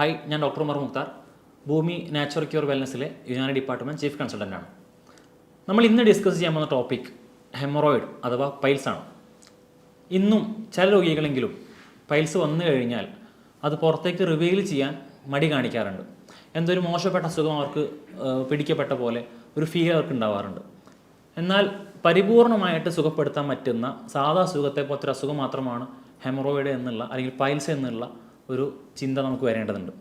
Hi ഞാൻ doctor Umar Mukhtar. Bhoomi natural cure വെൽനസ്സിലെ Unani department chief കൺസൾട്ടന്റാണ് നമ്മൾ ഇന്ന് ഡിസ്കസ് ചെയ്യാൻ പോകുന്ന ടോപ്പിക് ഹെമറോയിഡ് അഥവാ പൈൽസ് ആണ്. ഇന്നും ചില രോഗികളെങ്കിലും പൈൽസ് വന്നു കഴിഞ്ഞാൽ അത് പുറത്തേക്ക് റിവീൽ ചെയ്യാൻ മടി കാണിക്കാറുണ്ട്. എന്തൊരു മോശപ്പെട്ട അസുഖം അവർക്ക് പിടിക്കപ്പെട്ട പോലെ ഒരു ഫീൽ അവർക്ക് ഉണ്ടാവാറുണ്ട്. എന്നാൽ പരിപൂർണമായിട്ട് സുഖപ്പെടുത്താൻ പറ്റുന്ന സാധാ അസുഖത്തെ പോലത്തെ ഒരു അസുഖം മാത്രമാണ് ഹെമറോയിഡ് എന്നുള്ള അല്ലെങ്കിൽ പൈൽസ് എന്നുള്ള ഒരു ചിന്ത നമുക്ക് വരേണ്ടതുണ്ട്.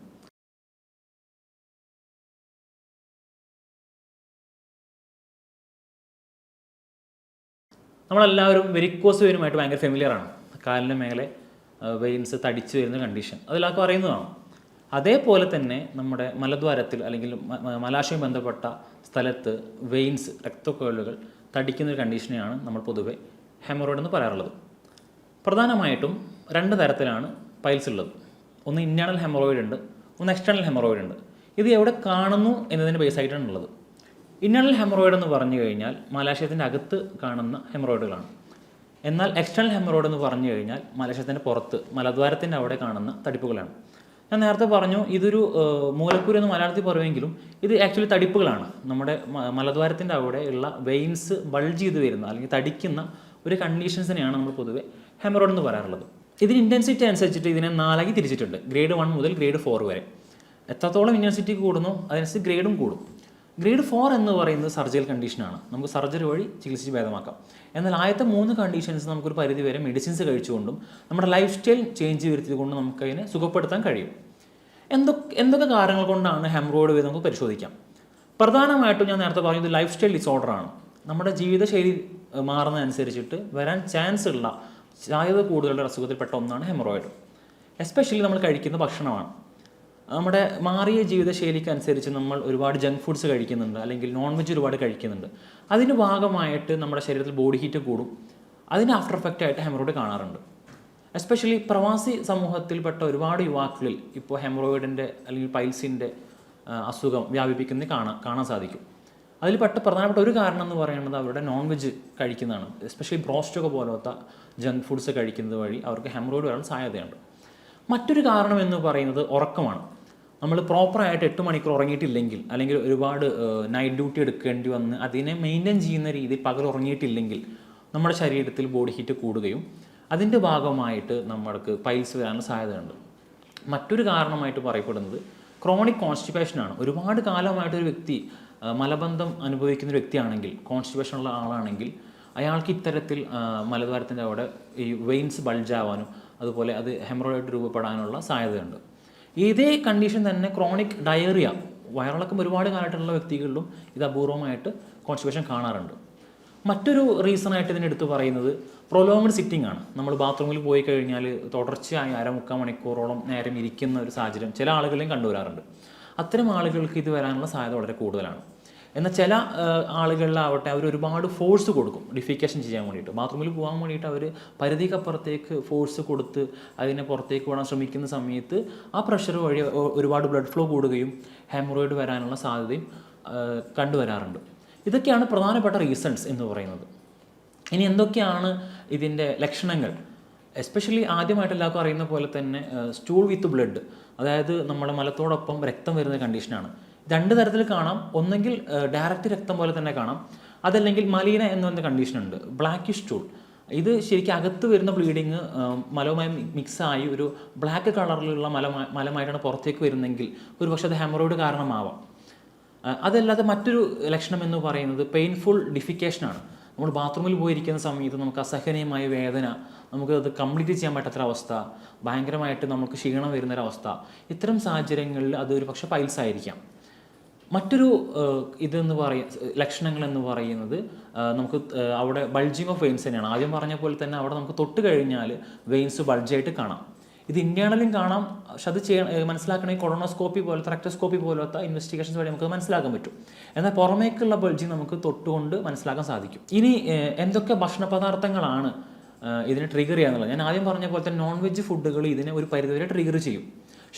നമ്മളെല്ലാവരും വെരിക്കോസ് വെയിനുമായിട്ട് ഭയങ്കര ഫെമിലിയർ ആണ്. കാലിന്റെ മേലെ വെയിൻസ് തടിച്ചു വരുന്ന കണ്ടീഷൻ അതെല്ലാവർക്കും അറിയുന്നതാണ് അതേപോലെ തന്നെ നമ്മുടെ മലദ്വാരത്തിൽ അല്ലെങ്കിൽ മലാശയം ബന്ധപ്പെട്ട സ്ഥലത്ത് വെയിൻസ് രക്തക്കൊഴലുകൾ തടിക്കുന്ന ഒരു കണ്ടീഷനെയാണ് നമ്മൾ പൊതുവെ ഹെമറോയിഡ് എന്ന് പറയാറുള്ളത്. പ്രധാനമായിട്ടും രണ്ട് തരത്തിലാണ് പൈൽസ് ഉള്ളത്. ഒന്ന് ഇന്റേർണൽ ഹെമറോയിഡ് ഉണ്ട് ഒന്ന് എക്സ്റ്റേണൽ ഹെമറോയിഡ് ഉണ്ട്. ഇത് എവിടെ കാണുന്നു എന്നതിന് ബേസ് ആയിട്ടാണ് ഉള്ളത്. ഇന്നേണൽ ഹെമറോയിഡ് എന്ന് പറഞ്ഞു കഴിഞ്ഞാൽ മലാശയത്തിന്റെ അകത്ത് കാണുന്ന ഹെമറോയിഡുകളാണ് എന്നാൽ എക്സ്റ്റേണൽ ഹെമറോയിഡ് എന്ന് പറഞ്ഞു കഴിഞ്ഞാൽ മലാശയത്തിന്റെ പുറത്ത് മലദ്വാരത്തിന്റെ അവിടെ കാണുന്ന തടിപ്പുകളാണ്. ഞാൻ നേരത്തെ പറഞ്ഞു ഇതൊരു മൂലക്കുരു എന്ന് മലയാളത്തിൽ പറയുമെങ്കിലും ഇത് ആക്ച്വലി തടിപ്പുകളാണ്. നമ്മുടെ മലദ്വാരത്തിന്റെ ഉള്ള വെയിൻസ് ബൾജ് ചെയ്ത് വരുന്ന അല്ലെങ്കിൽ തടിക്കുന്ന ഒരു കണ്ടീഷൻസിനെയാണ് നമ്മൾ പൊതുവെ ഹെമറോയിഡ് എന്ന് പറയാറുള്ളത്. ഇതിന് ഇന്റൻസിറ്റി അനുസരിച്ചിട്ട് ഇതിനെ നാലാക്കി തിരിച്ചിട്ടുണ്ട്. ഗ്രേഡ് വൺ മുതൽ ഗ്രേഡ് ഫോർ വരെ. എത്രത്തോളം ഇന്റൻസിറ്റി കൂടുന്നു അതിനനുസരിച്ച് ഗ്രേഡും കൂടും. ഗ്രേഡ് ഫോർ എന്ന് പറയുന്നത് സർജിക്കൽ കണ്ടീഷനാണ് നമുക്ക് സർജറി വഴി ചികിത്സിച്ച് ഭേദമാക്കാം. എന്നാൽ ആദ്യത്തെ മൂന്ന് കണ്ടീഷൻസ് നമുക്കൊരു പരിധി വരെ മെഡിസിൻസ് കഴിച്ചുകൊണ്ടും നമ്മുടെ ലൈഫ് സ്റ്റൈൽ ചേഞ്ച് വരുത്തിയതുകൊണ്ടും നമുക്ക് അതിനെ സുഖപ്പെടുത്താൻ കഴിയും. എന്തൊക്കെ എന്തൊക്കെ കാരണങ്ങൾ കൊണ്ടാണ് ഹെമറോയിഡ് വരുന്നത് നമുക്ക് പരിശോധിക്കാം. പ്രധാനമായിട്ടും ഞാൻ നേരത്തെ പറഞ്ഞത് ലൈഫ് സ്റ്റൈൽ ഡിസോർഡർ ആണ്. നമ്മുടെ ജീവിതശൈലി മാറുന്നതനുസരിച്ചിട്ട് വരാൻ ചാൻസ് ഉള്ള സാധ്യത കൂടുതലുള്ള അസുഖത്തിൽപ്പെട്ട ഒന്നാണ് ഹെമറോയിഡ്. എസ്പെഷ്യലി നമ്മൾ കഴിക്കുന്ന ഭക്ഷണമാണ്. നമ്മുടെ മാറിയ ജീവിതശൈലിക്ക് അനുസരിച്ച് നമ്മൾ ഒരുപാട് ജങ്ക് ഫുഡ്സ് കഴിക്കുന്നുണ്ട് അല്ലെങ്കിൽ നോൺ വെജ് ഒരുപാട് കഴിക്കുന്നുണ്ട്. അതിന്റെ ഭാഗമായിട്ട് നമ്മുടെ ശരീരത്തിൽ ബോഡി ഹീറ്റ് കൂടും. അതിന് ആഫ്റ്റർ എഫക്റ്റ് ആയിട്ട് ഹെമറോയിഡ് കാണാറുണ്ട്. എസ്പെഷ്യലി പ്രവാസി സമൂഹത്തിൽപ്പെട്ട ഒരുപാട് യുവാക്കളിൽ ഇപ്പോൾ ഹെമറോയിഡിന്റെ അല്ലെങ്കിൽ പൈൽസിന്റെ അസുഖം വ്യാപിപ്പിക്കുന്നത് കാണാൻ കാണാൻ സാധിക്കും. അതിൽപ്പെട്ട പ്രധാനപ്പെട്ട ഒരു കാരണം എന്ന് പറയുന്നത് അവരുടെ നോൺ വെജ് കഴിക്കുന്നതാണ്. എസ്പെഷ്യലി ബ്രോസ്റ്റ് ഒക്കെ പോലത്തെ ജങ്ക് ഫുഡ്സ് കഴിക്കുന്നത് വഴി അവർക്ക് ഹെമറോയിഡ് വരാൻ സാധ്യതയുണ്ട്. മറ്റൊരു കാരണം എന്ന് പറയുന്നത് ഉറക്കമാണ്. നമ്മൾ പ്രോപ്പറായിട്ട് എട്ട് മണിക്കൂർ ഉറങ്ങിയിട്ടില്ലെങ്കിൽ അല്ലെങ്കിൽ ഒരുപാട് നൈറ്റ് ഡ്യൂട്ടി എടുക്കേണ്ടി വന്ന് അതിനെ മെയിന്റെയിൻ ചെയ്യുന്ന രീതിയിൽ പകൽ ഉറങ്ങിയിട്ടില്ലെങ്കിൽ നമ്മുടെ ശരീരത്തിൽ ബോഡി ഹീറ്റ് കൂടുകയും അതിന്റെ ഭാഗമായിട്ട് നമ്മൾക്ക് പൈൽസ് വരാനുള്ള സാധ്യതയുണ്ട്. മറ്റൊരു കാരണമായിട്ട് പറയപ്പെടുന്നത് ക്രോണിക് കോൺസ്റ്റിപ്പേഷനാണ് ഒരുപാട് കാലമായിട്ട് ഒരു വ്യക്തി മലബന്ധം അനുഭവിക്കുന്ന ഒരു വ്യക്തിയാണെങ്കിൽ കോൺസ്റ്റിപ്പേഷൻ ഉള്ള ആളാണെങ്കിൽ അയാൾക്ക് ഇത്തരത്തിൽ മലദ്വാരത്തിന്റെ അവിടെ ഈ വെയിൻസ് ബൾജ് ബൾജാവാനും അതുപോലെ അത് ഹെമറോയിഡ് രൂപപ്പെടാനുള്ള സാധ്യതയുണ്ട്. ഇതേ കണ്ടീഷൻ തന്നെ ക്രോണിക് ഡയറിയ വയറിളക്കം ഒരുപാട് കാലമായിട്ടുള്ള വ്യക്തികളിലും ഇത് അപൂർവമായിട്ട് കോൺസ്റ്റിപ്പേഷൻ കാണാറുണ്ട്. മറ്റൊരു റീസൺ ആയിട്ട് ഇതിനെടുത്ത് പറയുന്നത് പ്രൊലോങ്ഡ് സിറ്റിംഗ് ആണ്. നമ്മൾ ബാത്റൂമിൽ പോയി കഴിഞ്ഞാൽ തുടർച്ചയായി അരമുക്കാൽ മണിക്കൂറോളം നേരം ഇരിക്കുന്ന ഒരു സാഹചര്യം ചില ആളുകളെയും കണ്ടുവരാറുണ്ട്. അത്തരം ആളുകൾക്ക് ഇത് വരാനുള്ള സാധ്യത വളരെ കൂടുതലാണ്. എന്നാൽ ചില ആളുകളിലാവട്ടെ അവർ ഒരുപാട് ഫോഴ്സ് കൊടുക്കും. ഡിഫിക്കേഷൻ ചെയ്യാൻ വേണ്ടിയിട്ട്. ബാത്റൂമിൽ പോകാൻ വേണ്ടിയിട്ട് അവർ പരിധിക്കപ്പുറത്തേക്ക് ഫോഴ്സ് കൊടുത്ത് അതിനെ പുറത്തേക്ക് വിടാൻ ശ്രമിക്കുന്ന സമയത്ത് ആ പ്രഷർ വഴി ഒരുപാട് ബ്ലഡ് ഫ്ലോ കൂടുകയും ഹെമറോയിഡ് വരാനുള്ള സാധ്യതയും കണ്ടുവരാറുണ്ട്. ഇതൊക്കെയാണ് പ്രധാനപ്പെട്ട റീസൺസ് എന്ന് പറയുന്നത്. ഇനി എന്തൊക്കെയാണ് ഇതിന്റെ ലക്ഷണങ്ങൾ? എസ്പെഷ്യലി ആദ്യമായിട്ട് എല്ലാവർക്കും അറിയുന്ന പോലെ തന്നെ സ്റ്റൂൾ വിത്ത് ബ്ലഡ് അതായത് നമ്മുടെ മലത്തോടൊപ്പം രക്തം വരുന്ന കണ്ടീഷനാണ് രണ്ട് തരത്തിൽ കാണാം. ഒന്നെങ്കിൽ ഡയറക്റ്റ് രക്തം പോലെ തന്നെ കാണാം. അതല്ലെങ്കിൽ മലീന എന്ന് പറയുന്ന കണ്ടീഷൻ ഉണ്ട്. ബ്ലാക്ക് സ്റ്റൂൾ ഇത് ശരിക്കും അകത്ത് വരുന്ന ബ്ലീഡിങ് മലവുമായി മിക്സായി ഒരു ബ്ലാക്ക് കളറിലുള്ള മല മലമായിട്ടാണ് പുറത്തേക്ക് വരുന്നെങ്കിൽ ഒരു പക്ഷേ അത് ഹെമറോയിഡ് കാരണമാവാം. അതല്ലാതെ മറ്റൊരു ലക്ഷണം എന്ന് പറയുന്നത് പെയിൻഫുൾ ഡിഫിക്കേഷനാണ് നമ്മൾ ബാത്റൂമിൽ പോയിരിക്കുന്ന സമയത്ത് നമുക്ക് അസഹനീയമായ വേദന നമുക്ക് അത് കംപ്ലീറ്റ് ചെയ്യാൻ പറ്റാത്തൊരവസ്ഥ ഭയങ്കരമായിട്ട് നമുക്ക് ക്ഷീണം വരുന്നൊരവസ്ഥ ഇത്തരം സാഹചര്യങ്ങളിൽ അത് ഒരു പക്ഷേ പൈൽസ് ആയിരിക്കാം. മറ്റൊരു ഇതെന്ന് പറയ ലക്ഷണങ്ങൾ എന്ന് പറയുന്നത് നമുക്ക് അവിടെ ബൾജിങ് ഓഫ് വെയിൻസ് തന്നെയാണ്. ആദ്യം പറഞ്ഞ പോലെ തന്നെ അവിടെ നമുക്ക് തൊട്ട് കഴിഞ്ഞാൽ വെയിൻസ് ബൾജായിട്ട് കാണാം. ഇത് ഇന്ത്യയാണെങ്കിലും കാണാം. പക്ഷെ അത് ചെയ്യണം മനസ്സിലാക്കണമെങ്കിൽ കൊറോണോസ്കോപ്പി പോലത്തെ റെക്ടോസ്കോപ്പി പോലത്തെ ഇൻവെസ്റ്റിഗേഷൻസ് വഴി നമുക്ക് മനസ്സിലാക്കാൻ പറ്റും. എന്നാൽ പുറമേക്കുള്ള ബൾജി നമുക്ക് തൊട്ടുകൊണ്ട് മനസ്സിലാക്കാൻ സാധിക്കും. ഇനി എന്തൊക്കെ ഭക്ഷണ പദാർത്ഥങ്ങളാണ് ഇതിനെ ട്രിഗർ ചെയ്യാന്നുള്ളത് ഞാൻ ആദ്യം പറഞ്ഞ പോലെ തന്നെ നോൺ വെജ് ഫുഡുകൾ ഇതിനെ ഒരു പരിധിവരെ ട്രിഗർ ചെയ്യും.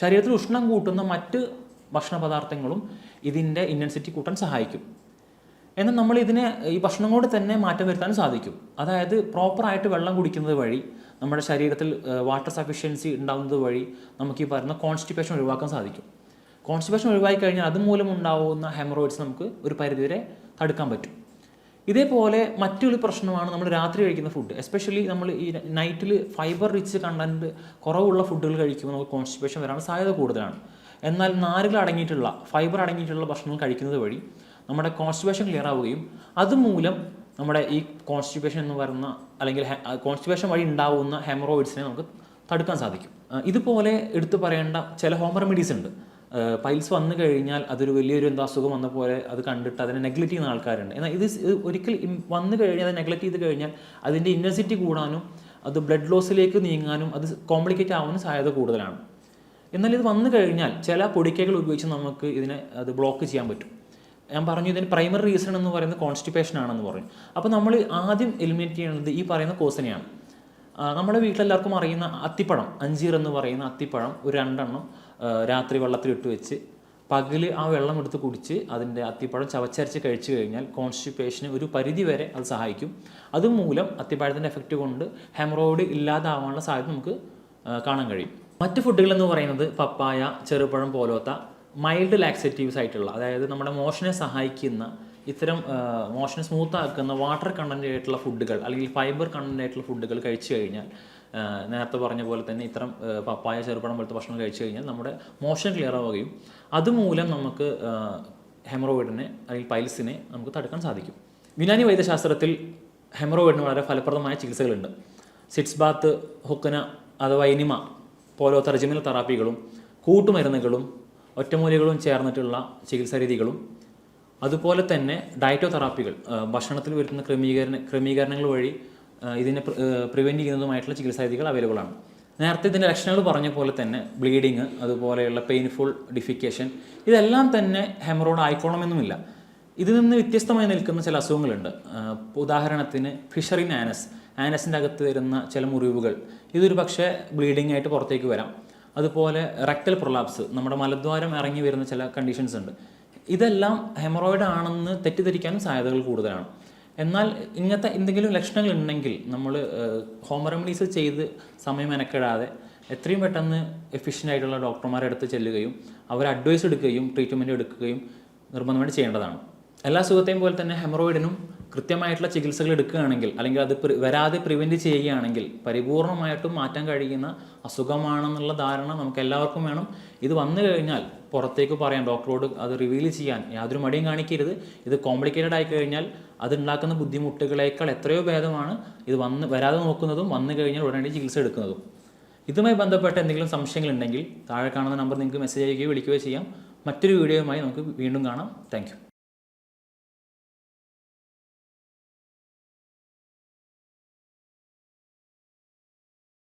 ശരീരത്തിൽ ഉഷ്ണം കൂട്ടുന്ന മറ്റ് ഭക്ഷണ പദാർത്ഥങ്ങളും ഇതിന്റെ ഇന്റൻസിറ്റി കൂട്ടാൻ സഹായിക്കും. എന്നാൽ നമ്മൾ ഇതിനെ ഈ ഭക്ഷണം കൊണ്ട് തന്നെ മാറ്റം വരുത്താൻ സാധിക്കും. അതായത് പ്രോപ്പറായിട്ട് വെള്ളം കുടിക്കുന്നത് വഴി നമ്മുടെ ശരീരത്തിൽ വാട്ടർ സഫിഷ്യൻസി ഉണ്ടാകുന്നത് വഴി നമുക്ക് ഈ പറയുന്ന കോൺസ്റ്റിപ്പേഷൻ ഒഴിവാക്കാൻ സാധിക്കും. കോൺസ്റ്റിപ്പേഷൻ ഒഴിവാക്കി കഴിഞ്ഞാൽ അതുമൂലം ഉണ്ടാവുന്ന ഹെമറോയിഡ്സ് നമുക്ക് ഒരു പരിധിവരെ തടുക്കാൻ പറ്റും. ഇതേപോലെ മറ്റൊരു പ്രശ്നമാണ് നമ്മൾ രാത്രി കഴിക്കുന്ന ഫുഡ് എസ്പെഷ്യലി നമ്മൾ ഈ നൈറ്റിൽ ഫൈബർ റിച്ച് കണ്ടന്റ് കുറവുള്ള ഫുഡുകൾ കഴിക്കുമ്പോൾ നമുക്ക് കോൺസ്റ്റിപ്പേഷൻ വരാനുള്ള സാധ്യത കൂടുതലാണ്. എന്നാൽ നാരുകൾ അടങ്ങിയിട്ടുള്ള ഫൈബർ അടങ്ങിയിട്ടുള്ള ഭക്ഷണങ്ങൾ കഴിക്കുന്നത് വഴി നമ്മുടെ കോൺസ്റ്റിബേഷൻ ക്ലിയർ ആവുകയും അതുമൂലം നമ്മുടെ ഈ കോൺസ്റ്റിബേഷൻ എന്ന് പറയുന്ന അല്ലെങ്കിൽ കോൺസ്റ്റിബേഷൻ വഴി ഉണ്ടാവുന്ന ഹെമറോയിഡ്സിനെ നമുക്ക് തടുക്കാൻ സാധിക്കും. ഇതുപോലെ എടുത്തു പറയേണ്ട ചില ഹോം റെമഡീസ് ഉണ്ട്. പൈൽസ് വന്നു കഴിഞ്ഞാൽ അതൊരു വലിയൊരു എന്താ അസുഖം വന്ന പോലെ അത് കണ്ടിട്ട് അതിനെ നെഗ്ലക്റ്റ് ചെയ്യുന്ന ആൾക്കാരുണ്ട്. എന്നാൽ ഇത് ഒരിക്കൽ വന്നു കഴിഞ്ഞാൽ അത് നെഗ്ലക്റ്റ് ചെയ്ത് കഴിഞ്ഞാൽ അതിന്റെ ഇന്റൻസിറ്റി കൂടാനും അത് ബ്ലഡ് ലോസിലേക്ക് നീങ്ങാനും അത് കോംപ്ലിക്കേറ്റ് ആവാനും സാധ്യത കൂടുതലാണ്. എന്നാൽ ഇത് വന്നു കഴിഞ്ഞാൽ ചില പൊടിക്കൈകൾ ഉപയോഗിച്ച് നമുക്ക് ഇതിനെ അത് ബ്ലോക്ക് ചെയ്യാൻ പറ്റും. ഞാൻ പറഞ്ഞു ഇതിന് പ്രൈമറി റീസൺ എന്ന് പറയുന്നത് കോൺസ്റ്റിപ്പേഷൻ ആണെന്ന് പറഞ്ഞു അപ്പോൾ നമ്മൾ ആദ്യം എലിമിനേറ്റ് ചെയ്യുന്നത് ഈ പറയുന്ന കോസിനെയാണ്. നമ്മുടെ വീട്ടിലെല്ലാവർക്കും അറിയുന്ന അത്തിപ്പഴം അഞ്ചീർ എന്ന് പറയുന്ന അത്തിപ്പഴം ഒരു രണ്ടെണ്ണം രാത്രി വെള്ളത്തിലിട്ട് വെച്ച് പകൽ ആ വെള്ളം എടുത്ത് കുടിച്ച് അതിന്റെ അത്തിപ്പഴം ചവച്ചരച്ച് കഴിച്ചു കഴിഞ്ഞാൽ കോൺസ്റ്റിപ്പേഷന് ഒരു പരിധി വരെ അത് സഹായിക്കും. അതുമൂലം അത്തിപ്പഴത്തിന്റെ എഫക്റ്റ് കൊണ്ട് ഹെമറോയിഡ് ഇല്ലാതാവാനുള്ള സാധ്യത നമുക്ക് കാണാൻ കഴിയും. മറ്റ് ഫുഡുകൾ എന്ന് പറയുന്നത് പപ്പായ ചെറുപഴം പോലത്തെ മൈൽഡ് ലാക്സേറ്റീവ്സ് ആയിട്ടുള്ള അതായത് നമ്മുടെ മോഷനെ സഹായിക്കുന്ന ഇത്തരം മോഷനെ സ്മൂത്ത് ആക്കുന്ന വാട്ടർ കണ്ടന്റ് ആയിട്ടുള്ള ഫുഡുകൾ അല്ലെങ്കിൽ ഫൈബർ കണ്ടന്റ് ആയിട്ടുള്ള ഫുഡുകൾ കഴിച്ചു കഴിഞ്ഞാൽ നേരത്തെ പറഞ്ഞ പോലെ തന്നെ ഇത്തരം പപ്പായ ചെറുപഴം പോലത്തെ ഭക്ഷണം കഴിച്ചു കഴിഞ്ഞാൽ നമ്മുടെ മോഷൻ ക്ലിയർ ആവുകയും അതുമൂലം നമുക്ക് ഹെമറോയിഡിനെ അല്ലെങ്കിൽ പൈൽസിനെ നമുക്ക് തടുക്കാൻ സാധിക്കും. യുനാനി വൈദ്യശാസ്ത്രത്തിൽ ഹെമറോയിഡിന് വളരെ ഫലപ്രദമായ ചികിത്സകളുണ്ട്. സിറ്റ്സ് ബാത്ത് ഹുക്കന അഥവാ ഇനിമ പോലോ റെജിമിനൽ തെറാപ്പികളും കൂട്ടുമരുന്നുകളും ഒറ്റമൂലികളും ചേർന്നിട്ടുള്ള ചികിത്സാ രീതികളും അതുപോലെ തന്നെ ഡയറ്റോ തെറാപ്പികൾ ഭക്ഷണത്തിൽ വരുത്തുന്ന ക്രമീകരണ ക്രമീകരണങ്ങൾ വഴി ഇതിനെ പ്രിവെന്റ് ചെയ്യുന്നതുമായിട്ടുള്ള ചികിത്സാ രീതികൾ അവൈലബിൾ ആണ്. നേരത്തെ ഇതിന്റെ ലക്ഷണങ്ങൾ പറഞ്ഞ പോലെ തന്നെ ബ്ലീഡിങ് അതുപോലെയുള്ള പെയിൻഫുൾ ഡിഫിക്കേഷൻ ഇതെല്ലാം തന്നെ ഹെമറോഡ് ആയിക്കോണമെന്നുമില്ല ഇതിൽ നിന്ന് വ്യത്യസ്തമായി നിൽക്കുന്ന ചില അസുഖങ്ങളുണ്ട്. ഉദാഹരണത്തിന് ഫിഷറിൻ ആനസ് ആനസിന്റെ അകത്ത് വരുന്ന ചില മുറിവുകൾ. ഇതൊരു പക്ഷേ ബ്ലീഡിംഗ് ആയിട്ട് പുറത്തേക്ക് വരാം. അതുപോലെ റെക്ടൽ പ്രൊലാപ്സ് നമ്മുടെ മലദ്വാരം ഇറങ്ങി വരുന്ന ചില കണ്ടീഷൻസ് ഉണ്ട്. ഇതെല്ലാം ഹെമറോയിഡ് ആണെന്ന് തെറ്റിദ്ധരിക്കാനും സാധ്യതകൾ കൂടുതലാണ്. എന്നാൽ ഇങ്ങനത്തെ എന്തെങ്കിലും ലക്ഷണങ്ങൾ ഉണ്ടെങ്കിൽ നമ്മൾ ഹോം റെമഡീസ് ചെയ്ത് സമയം മെനക്കെടാതെ എത്രയും പെട്ടെന്ന് എഫിഷ്യന്റ് ആയിട്ടുള്ള ഡോക്ടർമാരെ അടുത്ത് ചെല്ലുകയും അവർ അഡ്വൈസ് എടുക്കുകയും ട്രീറ്റ്മെന്റ് എടുക്കുകയും നിർബന്ധമായിട്ട് ചെയ്യേണ്ടതാണ്. എല്ലാ സുഖത്തെയും പോലെ തന്നെ ഹെമറോയിഡിനും കൃത്യമായിട്ടുള്ള ചികിത്സകൾ എടുക്കുകയാണെങ്കിൽ അല്ലെങ്കിൽ അത് വരാതെ പ്രിവെന്റ് ചെയ്യുകയാണെങ്കിൽ പരിപൂർണമായിട്ടും മാറ്റാൻ കഴിയുന്ന അസുഖമാണെന്നുള്ള ധാരണ നമുക്ക് എല്ലാവർക്കും വേണം. ഇത് വന്നു കഴിഞ്ഞാൽ പുറത്തേക്ക് പറയാൻ ഡോക്ടറോട് അത് റിവീൽ ചെയ്യാൻ യാതൊരു മടിയും കാണിക്കരുത്. ഇത് കോംപ്ലിക്കേറ്റഡ് ആയി കഴിഞ്ഞാൽ അതുണ്ടാക്കുന്ന ബുദ്ധിമുട്ടുകളേക്കാൾ എത്രയോ ഭേദമാണ് ഇത് വന്ന് വരാതെ നോക്കുന്നതും വന്നു കഴിഞ്ഞാൽ ഉടനടി ചികിത്സ എടുക്കുന്നതും. ഇതുമായി ബന്ധപ്പെട്ട എന്തെങ്കിലും സംശയങ്ങളുണ്ടെങ്കിൽ താഴെ കാണുന്ന നമ്പർ നിങ്ങൾക്ക് മെസ്സേജ് അയക്കുകയോ വിളിക്കുകയോ ചെയ്യാം. മറ്റൊരു വീഡിയോയുമായി നമുക്ക് വീണ്ടും കാണാം. താങ്ക്